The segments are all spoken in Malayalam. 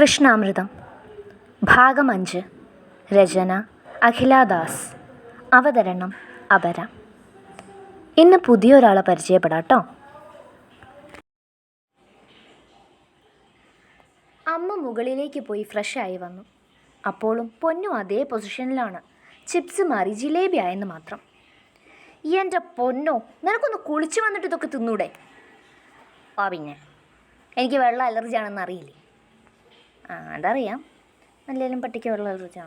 കൃഷ്ണാമൃതം. ഭാഗം അഞ്ച്. രചന അഖിലാദാസ് അവതരണം അപര. ഇന്ന് പുതിയൊരാളെ പരിചയപ്പെടാട്ടോ. അമ്മ മുകളിലേക്ക് പോയി ഫ്രഷായി വന്നു. അപ്പോഴും പൊന്നും അതേ പൊസിഷനിലാണ് ചിപ്സ് മാറി ജിലേബി ആയെന്ന് മാത്രം. എന്റെ പൊന്നോ നിനക്കൊന്ന് കുളിച്ച് വന്നിട്ട് ഇതൊക്കെ തിന്നൂടെ? ആ പിന്നെ. എനിക്ക് വെള്ളം അലർജി ആണെന്ന് അറിയില്ലേ? ആ അതറിയാം. അല്ലെങ്കിലും പട്ടിക്ക് വെള്ളം അലർജി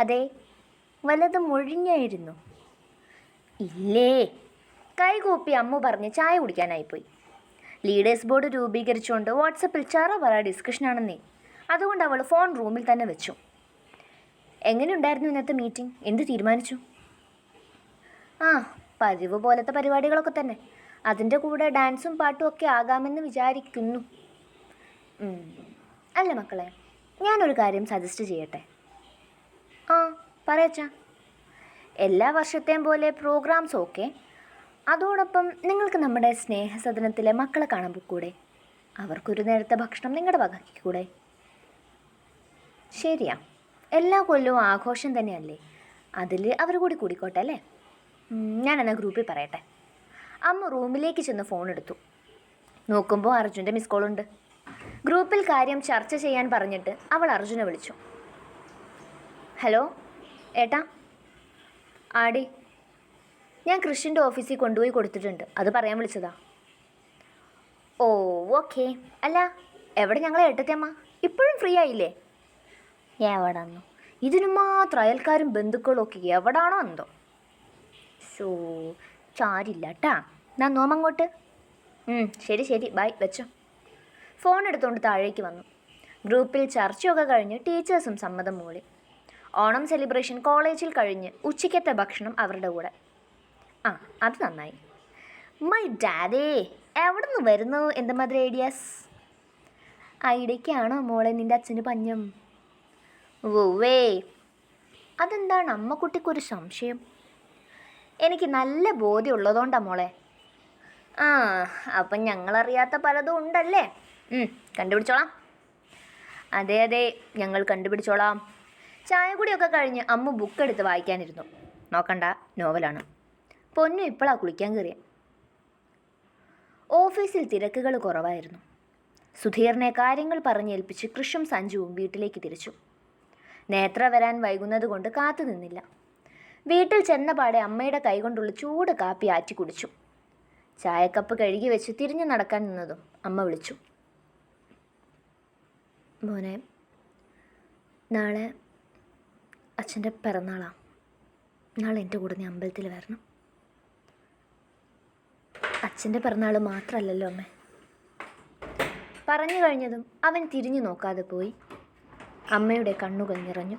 അതെ വല്ലതും ഒഴിഞ്ഞായിരുന്നു ഇല്ലേ? കൈകൂപ്പി അമ്മ പറഞ്ഞ് ചായ കുടിക്കാനായിപ്പോയി ലീഡേഴ്സ് ബോർഡ് രൂപീകരിച്ചുകൊണ്ട് വാട്സപ്പിൽ ചറ പറ ഡിസ്കഷനാണെന്നേ. അതുകൊണ്ട് അവൾ ഫോൺ റൂമിൽ തന്നെ വെച്ചു. എങ്ങനെയുണ്ടായിരുന്നു ഇന്നത്തെ മീറ്റിംഗ്? എന്ത് തീരുമാനിച്ചു? ആ പതിവ് പോലത്തെ പരിപാടികളൊക്കെ തന്നെ. അതിന്റെ കൂടെ ഡാൻസും പാട്ടും ഒക്കെ ആകാമെന്ന് വിചാരിക്കുന്നു. അല്ല മക്കളെ ഞാനൊരു കാര്യം സജസ്റ്റ് ചെയ്യട്ടെ? ആ പറയച്ചാ എല്ലാ വർഷത്തെയും പോലെ പ്രോഗ്രാംസ് ഓക്കെ അതോടൊപ്പം നിങ്ങൾക്ക് നമ്മുടെ സ്നേഹസദനത്തിലെ മക്കളെ കാണാൻ കൂടെ അവർക്കൊരു നേരത്തെ ഭക്ഷണം നിങ്ങളുടെ വകക്കൂടെ ശരിയാ. എല്ലാ കൊല്ലവും ആഘോഷം തന്നെയല്ലേ? അതിൽ അവർ കൂടി കൂടിക്കോട്ടെ അല്ലേ? ഞാൻ ഞാനെന്നാ ഗ്രൂപ്പിൽ പറയട്ടെ? അമ്മ റൂമിലേക്ക് ചെന്ന് ഫോൺ എടുത്തു. നോക്കുമ്പോൾ അർജുന്റെ മിസ് കോളുണ്ട് ഗ്രൂപ്പിൽ കാര്യം ചർച്ച ചെയ്യാൻ പറഞ്ഞിട്ട് അവൾ അർജുനെ വിളിച്ചു. ഹലോ ഏട്ടാ? ആടി ഞാൻ കൃഷിന്റെ ഓഫീസിൽ കൊണ്ടുപോയി കൊടുത്തിട്ടുണ്ട്. അത് പറയാൻ വിളിച്ചതാ. Oh okay. അല്ല എവിടെ ഞങ്ങളെ ഏട്ടത്തിയമ്മ? ഇപ്പോഴും ഫ്രീ ആയില്ലേ? എവിടെന്നു ഇതിനു മാത്രം അയൽക്കാരും ബന്ധുക്കളും ഒക്കെ എവിടാണോ എന്തോ. സോ ചാരില്ല കേട്ടാ ഞാൻ നോമങ്ങോട്ട് ശരി ശരി. ബൈ വെച്ചോ. ഫോൺ എടുത്തുകൊണ്ട് താഴേക്ക് വന്നു. ഗ്രൂപ്പിൽ ചർച്ചയൊക്കെ കഴിഞ്ഞ് ടീച്ചേഴ്സും സമ്മതം മൂളി. ഓണം സെലിബ്രേഷൻ കോളേജിൽ കഴിഞ്ഞ് ഉച്ചയ്ക്കത്തെ ഭക്ഷണം അവരുടെ കൂടെ. ആ അത് നന്നായി. മൈ ഡാഡേ എവിടെ നിന്ന് വരുന്നു? എന്താ മാതിരി ഐഡിയാസ് ഐഡിയക്കാണോ മോളെ നിന്റെ അച്ഛന് പഞ്ഞം? വേ അതെന്താണ്? അമ്മക്കുട്ടിക്കൊരു സംശയം. എനിക്ക് നല്ല ബോധ്യമുള്ളതുകൊണ്ടാണ് മോളെ. ആ അപ്പം ഞങ്ങളറിയാത്ത പലതും ഉണ്ടല്ലേ? കണ്ടുപിടിച്ചോളാം. അതെ അതെ ഞങ്ങൾ കണ്ടുപിടിച്ചോളാം. ചായ കുടിയൊക്കെ കഴിഞ്ഞ് അമ്മ ബുക്ക് എടുത്ത് വായിക്കാനിരുന്നു. നോക്കണ്ട നോവലാണ്. പൊന്നു ഇപ്പോഴാ കുളിക്കാൻ കയറിയ ഓഫീസിൽ തിരക്കുകൾ കുറവായിരുന്നു. സുധീറിനെ കാര്യങ്ങൾ പറഞ്ഞേൽപ്പിച്ച് കൃഷും സഞ്ജുവും വീട്ടിലേക്ക് തിരിച്ചു. നേത്ര വരാൻ വൈകുന്നത് കൊണ്ട് കാത്തു നിന്നില്ല. വീട്ടിൽ ചെന്നപാടെ അമ്മയുടെ കൈകൊണ്ടുള്ള ചൂട് കാപ്പി ആറ്റി കുടിച്ചു. ചായക്കപ്പ് കഴുകി വെച്ച് തിരിഞ്ഞു നടക്കാൻ നിന്നതും അമ്മ വിളിച്ചു. മോനെ നാളെ അച്ഛന്റെ പിറന്നാളാണ് നാളെ എന്റെ കൂടെ നീ അമ്പലത്തിൽ വരണം. അച്ഛന്റെ പിറന്നാൾ മാത്രമല്ലല്ലോ അമ്മേ. പറഞ്ഞു കഴിഞ്ഞതും അവൻ തിരിഞ്ഞു നോക്കാതെ പോയി. അമ്മയുടെ കണ്ണുകൾ നിറഞ്ഞു.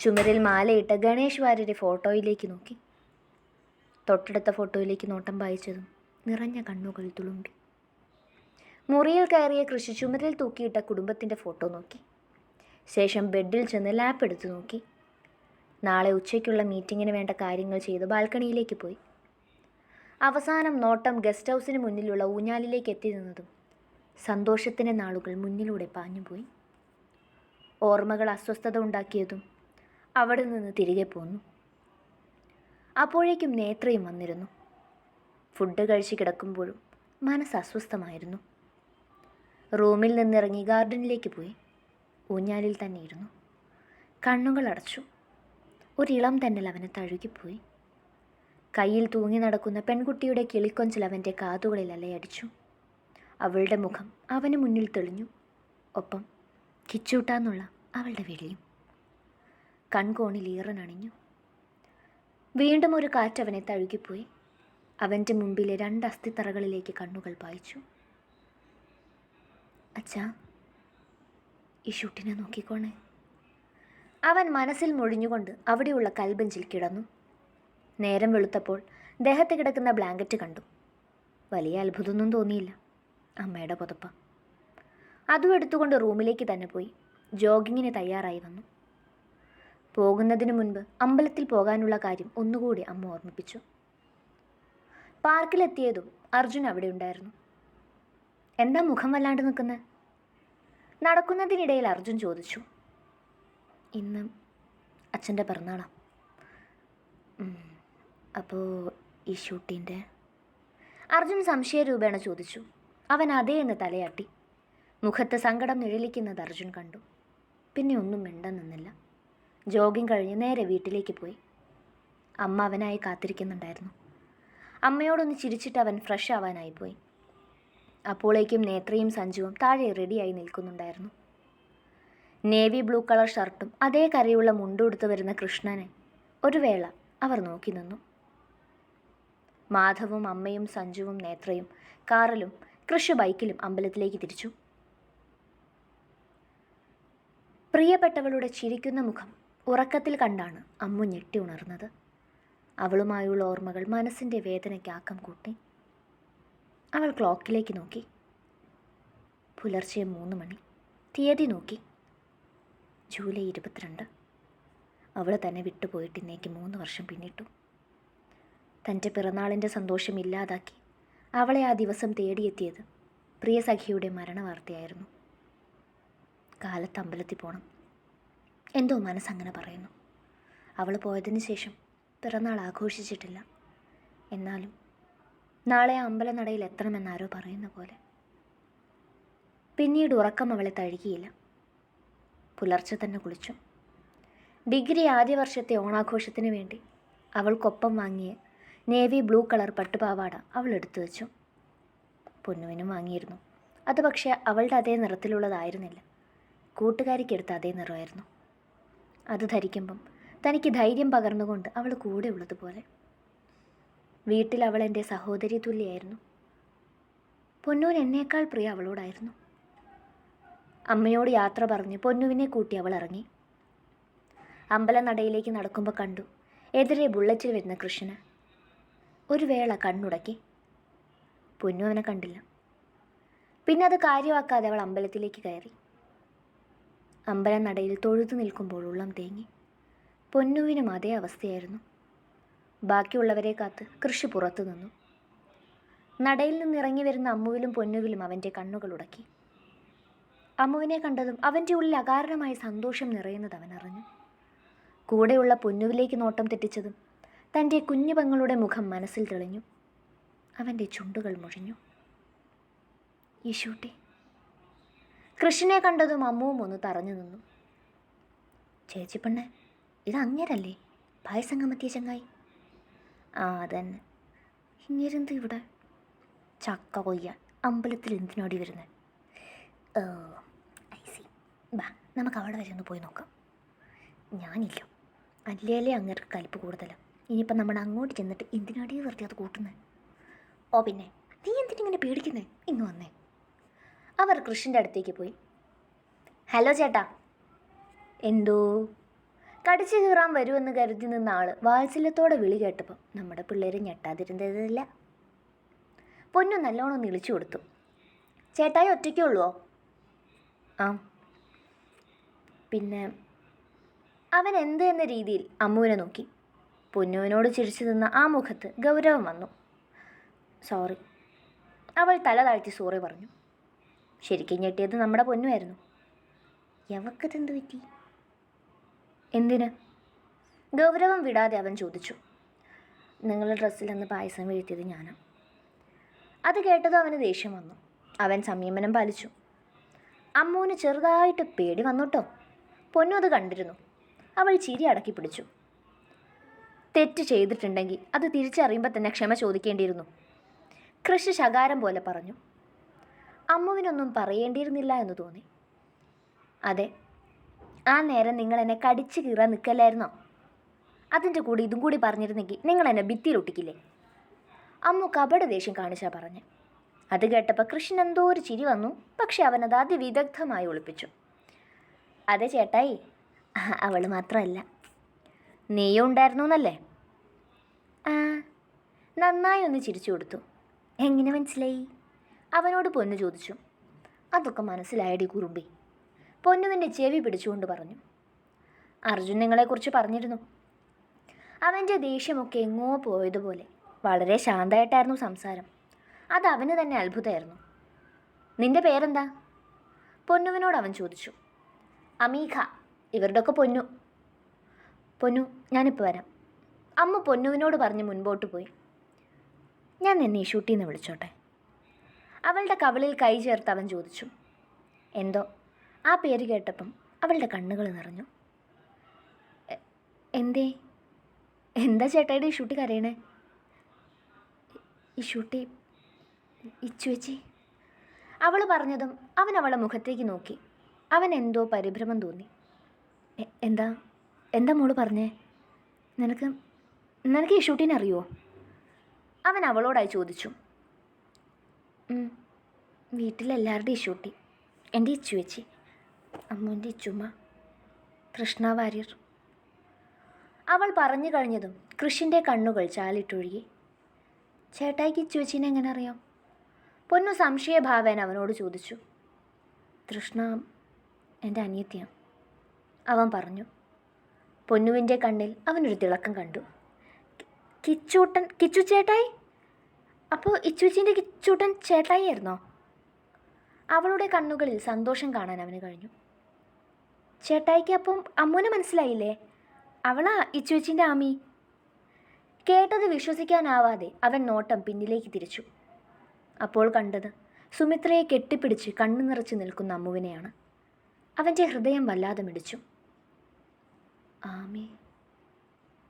ചുമരിൽ മാലയിട്ട ഗണേഷ് വാര്യരുടെ ഫോട്ടോയിലേക്ക് നോക്കി. തൊട്ടടുത്ത ഫോട്ടോയിലേക്ക് നോട്ടം വായിച്ചതും നിറഞ്ഞ കണ്ണുകൾ തുളുമ്പി. മുറിയിൽ കയറിയ കൃഷി ചുമരിൽ തൂക്കിയിട്ട കുടുംബത്തിന്റെ ഫോട്ടോ നോക്കി. ശേഷം ബെഡിൽ ചെന്ന് ലാപ്പ് എടുത്തു നോക്കി. നാളെ ഉച്ചയ്ക്കുള്ള മീറ്റിങ്ങിന് വേണ്ട കാര്യങ്ങൾ ചെയ്ത് ബാൽക്കണിയിലേക്ക് പോയി. അവസാനം നോട്ടം ഗസ്റ്റ് ഹൗസിന് മുന്നിലുള്ള ഊഞ്ഞാലിലേക്ക് എത്തി നിന്നതും സന്തോഷത്തിന്റെ നാളുകൾ മുന്നിലൂടെ പാഞ്ഞുപോയി ഓർമ്മകൾ അസ്വസ്ഥത ഉണ്ടാക്കിയതും അവിടെ നിന്ന് തിരികെ പോന്നു. അപ്പോഴേക്കും നേത്രയും വന്നിരുന്നു. ഫുഡ് കഴിച്ച് കിടക്കുമ്പോഴും മനസ്സ് അസ്വസ്ഥമായിരുന്നു. റൂമിൽ നിന്നിറങ്ങി ഗാർഡനിലേക്ക് പോയി. ഊഞ്ഞാലിൽ തന്നെ ഇരുന്നു കണ്ണുകൾ അടച്ചു. ഒരിളം തന്നൽ അവനെ തഴുകിപ്പോയി. കയ്യിൽ തൂങ്ങി നടക്കുന്ന പെൺകുട്ടിയുടെ കിളിക്കൊഞ്ചൽ അവന്റെ കാതുകളിൽ അലയടിച്ചു. അവളുടെ മുഖം അവന് മുന്നിൽ തെളിഞ്ഞു. ഒപ്പം കിച്ചൂട്ടാന്നുള്ള അവളുടെ വിളിയും. കൺകോണിൽ ഈറനണിഞ്ഞു വീണ്ടും ഒരു കാറ്റവനെ തഴുകിപ്പോയി. അവന്റെ മുമ്പിലെ രണ്ട് അസ്ഥിത്തറകളിലേക്ക് കണ്ണുകൾ പായിച്ചു. അച്ഛാ ഈ ഷൂട്ടിനെ നോക്കിക്കോണേ. അവൻ മനസ്സിൽ മൊഴിഞ്ഞുകൊണ്ട് അവിടെയുള്ള കൽബെഞ്ചിൽ കിടന്നു. നേരം വെളുത്തപ്പോൾ ദേഹത്ത് കിടക്കുന്ന ബ്ലാങ്കറ്റ് കണ്ടു. വലിയ അത്ഭുതമൊന്നും തോന്നിയില്ല. അമ്മയുടെ പുതപ്പ. അതും എടുത്തുകൊണ്ട് റൂമിലേക്ക് തന്നെ പോയി ജോഗിങ്ങിന് തയ്യാറായി വന്നു. പോകുന്നതിന് മുൻപ് അമ്പലത്തിൽ പോകാനുള്ള കാര്യം ഒന്നുകൂടി അമ്മ ഓർമ്മിപ്പിച്ചു. പാർക്കിലെത്തിയതും അർജുൻ അവിടെ ഉണ്ടായിരുന്നു. എന്താ മുഖം വല്ലാണ്ട് നിൽക്കുന്നത് നടക്കുന്നതിനിടയിൽ അർജുൻ ചോദിച്ചു. ഇന്ന് അച്ഛന്റെ പിറന്നാളാണ് അപ്പോൾ ഈ ഷൂട്ടിന്റെ? അർജുൻ സംശയരൂപേണ ചോദിച്ചു. അവൻ അതേ എന്ന് തലയാട്ടി. മുഖത്ത് സങ്കടം നിഴലിക്കുന്നത് അർജുൻ കണ്ടു. പിന്നെ ഒന്നും മിണ്ടാൻ നിന്നില്ല. ജോഗിങ് കഴിഞ്ഞ് നേരെ വീട്ടിലേക്ക് പോയി. അമ്മ അവനായി കാത്തിരിക്കുന്നുണ്ടായിരുന്നു. അമ്മയോടൊന്ന് ചിരിച്ചിട്ട് അവൻ ഫ്രഷ് ആവാനായി പോയി. അപ്പോളേക്കും നേത്രയും സഞ്ജുവും താഴെ റെഡിയായി നിൽക്കുന്നുണ്ടായിരുന്നു. നേവി ബ്ലൂ കളർ ഷർട്ടും അതേ കരയുള്ള മുണ്ടുടുത്ത് വരുന്ന കൃഷ്ണനെ ഒരു വേള അവർ നോക്കി നിന്നു. മാധവും അമ്മയും സഞ്ജുവും നേത്രയും കാറിലും കൃഷി ബൈക്കിലും അമ്പലത്തിലേക്ക് തിരിച്ചു. പ്രിയപ്പെട്ടവളുടെ ചിരിക്കുന്ന മുഖം ഉറക്കത്തിൽ കണ്ടാണ് അമ്മു ഞെട്ടി ഉണർന്നത്. അവളുമായുള്ള ഓർമ്മകൾ മനസ്സിന്റെ വേദനയ്ക്ക് ആക്കം കൂട്ടി. അവൾ ക്ലോക്കിലേക്ക് നോക്കി. പുലർച്ചെ മൂന്ന് മണി. തീയതി നോക്കി. ജൂലൈ ഇരുപത്തിരണ്ട്. അവൾ തന്നെ വിട്ടുപോയിട്ട് ഇന്നേക്ക് മൂന്ന് വർഷം പിന്നിട്ടു. തന്റെ പിറന്നാളിന്റെ സന്തോഷം ഇല്ലാതാക്കി അവളെ ആ ദിവസം തേടിയെത്തിയത് പ്രിയ സഖിയുടെ മരണവാർത്തയായിരുന്നു. കാലത്ത് അമ്പലത്തിൽ പോകണം എന്തോ മനസ്സങ്ങനെ പറയുന്നു. അവൾ പോയതിന് ശേഷം പിറന്നാൾ ആഘോഷിച്ചിട്ടില്ല. എന്നാലും നാളെ അമ്പലനടയിൽ എത്തണമെന്നാരോ പറയുന്ന പോലെ. പിന്നീട് ഉറക്കം അവളെ തഴുകിയില്ല. പുലർച്ചെ തന്നെ കുളിച്ചു. ഡിഗ്രി ആദ്യ വർഷത്തെ ഓണാഘോഷത്തിന് വേണ്ടി അവൾക്കൊപ്പം വാങ്ങിയ നേവി ബ്ലൂ കളർ പട്ടുപാവാട അവൾ എടുത്തു വെച്ചു. പൊന്നുവിനും വാങ്ങിയിരുന്നു. അത് പക്ഷേ അവളുടെ അതേ നിറത്തിലുള്ളതായിരുന്നില്ല. കൂട്ടുകാരിക്കെടുത്ത അതേ നിറമായിരുന്നു. അത് ധരിക്കുമ്പം തനിക്ക് ധൈര്യം പകർന്നുകൊണ്ട് അവൾ കൂടെ ഉള്ളതുപോലെ വീട്ടിൽ അവൾ എന്റെ സഹോദരി തുല്യായിരുന്നു പൊന്നൂൻ എന്നേക്കാൾ പ്രിയ അവളോടായിരുന്നു. അമ്മയോട് യാത്ര പറഞ്ഞ് പൊന്നുവിനെ കൂട്ടി അവൾ ഇറങ്ങി. അമ്പലനടയിലേക്ക് നടക്കുമ്പോൾ കണ്ടു എതിരെ ബുള്ളറ്റിൽ വരുന്ന കൃഷ്ണന് ഒരു വേള കണ്ണുടക്കി. പൊന്നു അവനെ കണ്ടില്ല. പിന്നെ അത് കാര്യമാക്കാതെ അവൾ അമ്പലത്തിലേക്ക് കയറി. അമ്പലനടയിൽ തൊഴുതു നിൽക്കുമ്പോൾ ഉള്ളം തേങ്ങി. പൊന്നുവിനും അതേ അവസ്ഥയായിരുന്നു. ബാക്കിയുള്ളവരെ കാത്ത് കൃഷി പുറത്തു നിന്നു. നടയിൽ നിന്നിറങ്ങി വരുന്ന അമ്മുവിലും പൊന്നുവിലും അവന്റെ കണ്ണുകൾ ഉടക്കി. അമ്മുവിനെ കണ്ടതും അവന്റെ ഉള്ളിൽ അകാരണമായ സന്തോഷം നിറയുന്നത് അവൻ അറിഞ്ഞു. കൂടെയുള്ള പൊന്നുവിലേക്ക് നോട്ടം തെറ്റിച്ചതും തന്റെ കുഞ്ഞു പെങ്ങളുടെ മുഖം മനസ്സിൽ തെളിഞ്ഞു. അവന്റെ ചുണ്ടുകൾ മുഴിഞ്ഞു. ഈശൂട്ടി കൃഷ്ണനെ കണ്ടതും അമ്മുവും ഒന്ന് തറഞ്ഞു നിന്നു. ചേച്ചി പെണ്ണെ ഇത് അങ്ങേരല്ലേ? പായസംഗമത്തിയ ചങ്ങായി. ആ അതന്നെ. ഇങ്ങനെന്ത് ഇവിടെ? ചക്ക കൊയ്യാൻ. അമ്പലത്തിൽ എന്തിനോടി വരുന്നത് ഐ സി. ബാ നമുക്ക് അവിടെ വരെ ഒന്ന് പോയി നോക്കാം. ഞാനില്ല. അല്ലേലേ അങ്ങേർക്ക് കലിപ്പ് കൂടുതലാണ് ഇനിയിപ്പം നമ്മൾ അങ്ങോട്ട് ചെന്നിട്ട് എന്തിനാടി വെറുതെ അത് കൂട്ടുന്നത് ഓ പിന്നെ. നീ എന്തിനിങ്ങനെ പേടിക്കുന്നേ? ഇങ്ങ് വന്നേ. അവർ കൃഷിന്റെ അടുത്തേക്ക് പോയി. ഹലോ ചേട്ടാ. എന്തോ? കടിച്ചു കീറാൻ വരുമെന്ന് കരുതി നിന്ന ആൾ വാത്സല്യത്തോടെ വിളി കേട്ടപ്പോൾ നമ്മുടെ പിള്ളേർ ഞെട്ടാതിരുന്നതില്ല പൊന്നു നല്ലോണം നിളിച്ചു കൊടുത്തു. ചേട്ടായി ഒറ്റയ്ക്കേ ആ. പിന്നെ അവൻ എന്ത് എന്ന രീതിയിൽ അമ്മുവിനെ നോക്കി. പൊന്നുവിനോട് ചിരിച്ചു നിന്ന ആ മുഖത്ത് ഗൗരവം വന്നു. സോറി. അവൾ തല താഴ്ത്തി സോറി പറഞ്ഞു. ശരിക്കും ഞെട്ടിയത് നമ്മുടെ പൊന്നുമായിരുന്നു യവക്കതെന്ത് പറ്റി? എന്തിന്? ഗൗരവം വിടാതെ അവൻ ചോദിച്ചു. നിങ്ങളുടെ ഡ്രസ്സിൽ നിന്ന് പായസം വീഴ്ത്തിയത് ഞാനാണ് അത് കേട്ടതും അവന് ദേഷ്യം വന്നു. അവൻ സംയമനം പാലിച്ചു. അമ്മുവിന് ചെറുതായിട്ട് പേടി വന്നുട്ടോ. പൊന്നു അത് കണ്ടിരുന്നു. അവൾ ചിരി അടക്കി പിടിച്ചു. തെറ്റ് ചെയ്തിട്ടുണ്ടെങ്കിൽ അത് തിരിച്ചറിയുമ്പോൾ തന്നെ ക്ഷമ ചോദിക്കേണ്ടിയിരുന്നു. കൃഷി ശകാരം പോലെ പറഞ്ഞു. അമ്മുവിനൊന്നും പറയേണ്ടിയിരുന്നില്ല എന്ന് തോന്നി. അതെ ആ നേരം നിങ്ങൾ എന്നെ കടിച്ചു കീറാൻ നിൽക്കല്ലായിരുന്നോ അതിന്റെ കൂടെ ഇതും കൂടി പറഞ്ഞിരുന്നെങ്കിൽ നിങ്ങൾ എന്നെ ഭിത്തിയിൽ ഒട്ടിക്കില്ലേ അമ്മു കപട ദേഷ്യം കാണിച്ചാ പറഞ്ഞു. അത് കേട്ടപ്പോൾ കൃഷ്ണൻ എന്തോ ഒരു ചിരി വന്നു. പക്ഷെ അവനത് അതിവിദഗ്ധമായി ഒളിപ്പിച്ചു. അതെ ചേട്ടായി അവൾ മാത്രമല്ല. നീയും ഉണ്ടായിരുന്നു എന്നല്ലേ ആ നന്നായി ഒന്ന് ചിരിച്ചു കൊടുത്തു. എങ്ങനെ മനസ്സിലായി? അവനോട് പൊന്നു ചോദിച്ചു. അതൊക്കെ മനസ്സിലായടി കുറുമ്പി. പൊന്നുവിന്റെ ചെവി പിടിച്ചുകൊണ്ട് പറഞ്ഞു. അർജുൻ നിങ്ങളെക്കുറിച്ച് പറഞ്ഞിരുന്നു. അവന്റെ ദേഷ്യമൊക്കെ എങ്ങോ പോയതുപോലെ വളരെ ശാന്തമായിട്ടായിരുന്നു സംസാരം. അത് അവന് തന്നെ അത്ഭുതമായിരുന്നു. നിന്റെ പേരെന്താ? പൊന്നുവിനോട് അവൻ ചോദിച്ചു. അമീഖ ഇവരുടെ ഒക്കെ പൊന്നു. പൊന്നു ഞാനിപ്പോൾ വരാം. അമ്മ പൊന്നുവിനോട് പറഞ്ഞ് മുൻപോട്ട് പോയി. ഞാൻ നിന്നെ ഷൂട്ടിൽ നിന്ന് വിളിച്ചോട്ടെ. അവളുടെ കവളിൽ കൈ ചേർത്ത് അവൻ ചോദിച്ചു. എന്തോ? ആ പേര് കേട്ടപ്പം അവളുടെ കണ്ണുകൾ നിറഞ്ഞു. എന്തേ? എന്താ ചേട്ടായുടെ ഈ ഷൂട്ടി കരയണേ? ഈ ഷൂട്ടി ഇച്ചു വെച്ചി അവൾ പറഞ്ഞതും അവൻ അവളെ മുഖത്തേക്ക് നോക്കി. അവൻ എന്തോ പരിഭ്രമം തോന്നി. എന്താ? എന്താ മോൾ പറഞ്ഞേ? നിനക്ക് നിനക്ക് ഈ ഷൂട്ടിനെ അറിയുമോ അവൻ അവളോടായി ചോദിച്ചു. "ഉം, വീട്ടിലെല്ലാവരുടെയും ഷൂട്ടി എന്റെ ഇച്ചു വെച്ചി ചുമ. കൃഷ്ണ വാര്യർ. അവൾ പറഞ്ഞു കഴിഞ്ഞതും കൃഷിന്റെ കണ്ണുകൾ ചാലിട്ടൊഴുകി. ചേട്ടായിക്ക് ഇച്ചു എങ്ങനെ അറിയാം? പൊന്നു സംശയഭാവേന അവനോട് ചോദിച്ചു. തൃഷ്ണ എന്റെ അനിയത്തിയാണ് അവൻ പറഞ്ഞു. പൊന്നുവിന്റെ കണ്ണിൽ അവനൊരു തിളക്കം കണ്ടു. കിച്ചൂട്ടൻ കിച്ചു ചേട്ടായി? അപ്പോൾ ഇച്ചുച്ചിന്റെ കിച്ചൂട്ടൻ ചേട്ടായി ആയിരുന്നോ അവളുടെ കണ്ണുകളിൽ സന്തോഷം കാണാൻ അവന് കഴിഞ്ഞു. ചേട്ടായിക്ക് അപ്പം അമ്മൂനെ മനസ്സിലായില്ലേ? അവളാ ഇച്ചുവച്ചിന്റെ ആമി. കേട്ടത് വിശ്വസിക്കാനാവാതെ അവൻ നോട്ടം പിന്നിലേക്ക് തിരിച്ചു. അപ്പോൾ കണ്ടത് സുമിത്രയെ കെട്ടിപ്പിടിച്ച് കണ്ണു നിറച്ച് നിൽക്കുന്ന അമ്മുവിനെയാണ്. അവന്റെ ഹൃദയം വല്ലാതെ മിടിച്ചു. ആമി.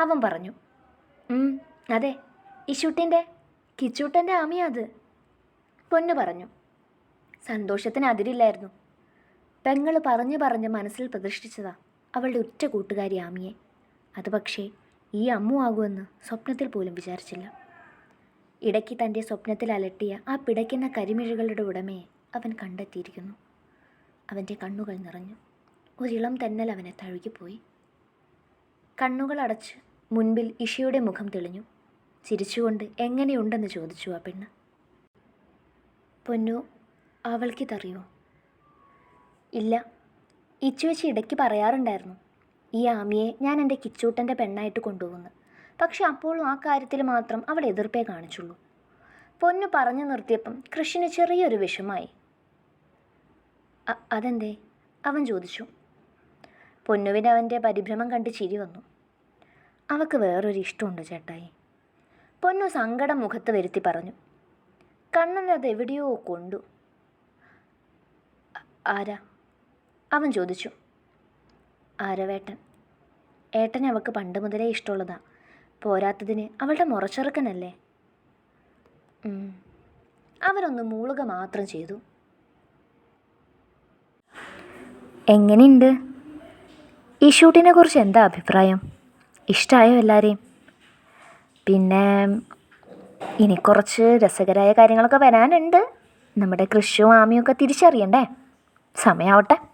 അവൻ പറഞ്ഞു അതെ ഇഷൂട്ടിന്റെ കിച്ചൂട്ടന്റെ ആമിയാ അത്. പൊന്നു പറഞ്ഞു. സന്തോഷത്തിന് അതിരില്ലായിരുന്നു. പെങ്ങൾ പറഞ്ഞു പറഞ്ഞ് മനസ്സിൽ പ്രതിഷ്ഠിച്ചതാ അവളുടെ ഉറ്റ കൂട്ടുകാരി ആമിയെ. അത് പക്ഷേ ഈ അമ്മു ആകുമെന്ന് സ്വപ്നത്തിൽ പോലും വിചാരിച്ചില്ല. ഇടയ്ക്ക് തന്റെ സ്വപ്നത്തിൽ അലട്ടിയ ആ പിടയ്ക്കുന്ന കരിമിഴികളുടെ ഉടമയെ അവൻ കണ്ടെത്തിയിരിക്കുന്നു. അവന്റെ കണ്ണുകൾ നിറഞ്ഞു. ഒരിളം തെന്നൽ അവനെ തഴുകിപ്പോയി. കണ്ണുകൾ അടച്ച് മുൻപിൽ ഇഷയുടെ മുഖം തെളിഞ്ഞു. ചിരിച്ചുകൊണ്ട് എങ്ങനെയുണ്ടെന്ന് ചോദിച്ചു ആ പെണ്ണ്. പൊന്നു അവൾക്കിതറിയോ ഇല്ല. ഇച്ചുവെച്ച് ഇടയ്ക്ക് പറയാറുണ്ടായിരുന്നു ഈ ആമിയെ ഞാൻ എന്റെ കിച്ചൂട്ടന്റെ പെണ്ണായിട്ട് കൊണ്ടുപോകുന്നു. പക്ഷെ അപ്പോഴും ആ കാര്യത്തിൽ മാത്രം അവൾ എതിർപ്പേ കാണിച്ചുള്ളൂ. പൊന്നു പറഞ്ഞു നിർത്തിയപ്പം കൃഷിന് ചെറിയൊരു വിഷമായി. "അ- അതെന്തേ? അവൻ ചോദിച്ചു. പൊന്നുവിന് അവന്റെ പരിഭ്രമം കണ്ട് ചിരി വന്നു. അവൾക്ക് വേറൊരു ഇഷ്ടമുണ്ട് ചേട്ടായി പൊന്നു സങ്കടം മുഖത്ത് വരുത്തി പറഞ്ഞു. കണ്ണനത് എവിടെയോ കൊണ്ടു. ആരാ? അവൻ ചോദിച്ചു. ആരവേട്ടൻ? ഏട്ടനെ അവൾക്ക് പണ്ട് മുതലേ ഇഷ്ടമുള്ളതാ. പോരാത്തതിന് അവളുടെ മുറച്ചെറുക്കനല്ലേ? അവനൊന്ന് മൂളുക മാത്രം ചെയ്തു. എങ്ങനെയുണ്ട്? ഈ ഷൂട്ടിനെ കുറിച്ച് എന്താ അഭിപ്രായം? ഇഷ്ടമായോ എല്ലാവരെയും പിന്നെ ഇനി കുറച്ച് രസകരമായ കാര്യങ്ങളൊക്കെ വരാനുണ്ട്. നമ്മുടെ കൃഷിയും ആമിയും ഒക്കെ തിരിച്ചറിയണ്ടേ? സമയാവട്ടെ.